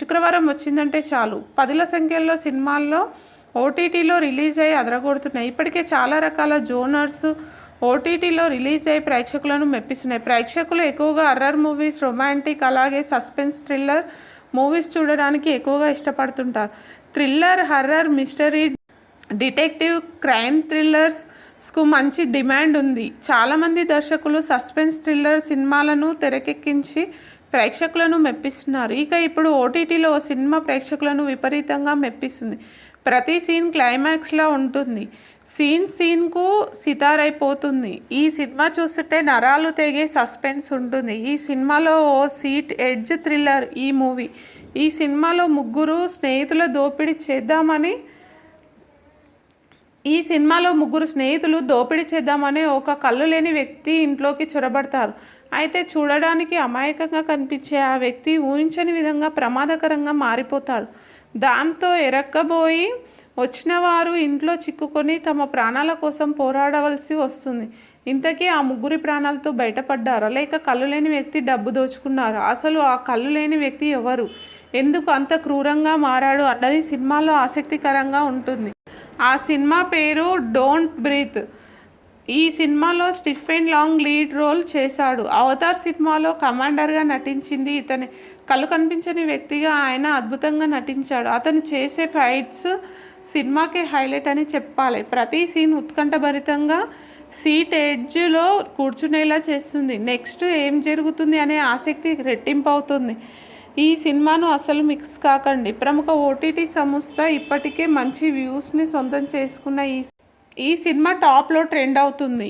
శుక్రవారం వచ్చిందంటే చాలు. పదుల సంఖ్యలో సినిమాల్లో ఓటీటీలో రిలీజ్ అయ్యి అదరగొడుతున్నాయి. ఇప్పటికే చాలా రకాల జోనర్స్ ఓటీటీలో రిలీజ్ అయ్యి ప్రేక్షకులను మెప్పిస్తున్నాయి. ప్రేక్షకులు ఎక్కువగా హర్రర్ మూవీస్ రొమాంటిక్ అలాగే సస్పెన్స్ థ్రిల్లర్ మూవీస్ చూడడానికి ఎక్కువగా ఇష్టపడుతుంటారు. Thriller horror mystery detective crime థ్రిల్లర్స్కు మంచి డిమాండ్ ఉంది. చాలామంది దర్శకులు సస్పెన్స్ థ్రిల్లర్ సినిమాలను తెరకెక్కించి ప్రేక్షకులను మెప్పిస్తున్నారు. ఇక ఇప్పుడు ఓటీటీలో సినిమా ప్రేక్షకులను విపరీతంగా మెప్పిస్తుంది. ప్రతి సీన్ క్లైమాక్స్లా ఉంటుంది. సీన్ సీన్కు సితారైపోతుంది. ఈ సినిమా చూస్తుంటే నరాలు తెగే సస్పెన్స్ ఉంటుంది. ఈ సినిమాలో ఓ సీట్ ఎడ్జ్ థ్రిల్లర్ ఈ మూవీ. ఈ సినిమాలో ముగ్గురు స్నేహితుల దోపిడీ చేద్దామని ఈ సినిమాలో ముగ్గురు స్నేహితులు దోపిడీ చేద్దామనే ఒక కళ్ళు లేని వ్యక్తి ఇంట్లోకి చొరబడతారు. అయితే చూడడానికి అమాయకంగా కనిపించే ఆ వ్యక్తి ఊహించని విధంగా ప్రమాదకరంగా మారిపోతాడు. దాంతో ఎరక్కబోయి వచ్చిన వారు ఇంట్లో చిక్కుకొని తమ ప్రాణాల కోసం పోరాడవలసి వస్తుంది. ఇంతకీ ఆ ముగ్గురి ప్రాణాలతో బయటపడ్డారా? లేక కళ్ళు లేని వ్యక్తి డబ్బు దోచుకున్నారా? అసలు ఆ కళ్ళు లేని వ్యక్తి ఎవరు? ఎందుకు అంత క్రూరంగా మారాడు? అన్నది సినిమాలో ఆసక్తికరంగా ఉంటుంది. ఆ సినిమా పేరు డోంట్ బ్రీత్. ఈ సినిమాలో స్టిఫెన్ లాంగ్ లీడ్ రోల్ చేశాడు. అవతార్ సినిమాలో కమాండర్గా నటించింది ఇతని కళ్ళు కనిపించని వ్యక్తిగా ఆయన అద్భుతంగా నటించాడు. అతను చేసే ఫైట్స్ సినిమాకి హైలైట్ అని చెప్పాలి. ప్రతి సీన్ ఉత్కంఠభరితంగా సీట్ ఎడ్జ్లో కూర్చునేలా చేస్తుంది. నెక్స్ట్ ఏం జరుగుతుంది అనే ఆసక్తి రెట్టింపు అవుతుంది ఈ సినిమాను అసలు మిక్స్ కాకండి. ప్రముఖ ఓటీటీ సంస్థ ఇప్పటికే మంచి వ్యూస్ని సొంతం చేసుకున్న ఈ ఈ సినిమా టాప్లో ట్రెండ్ అవుతుంది.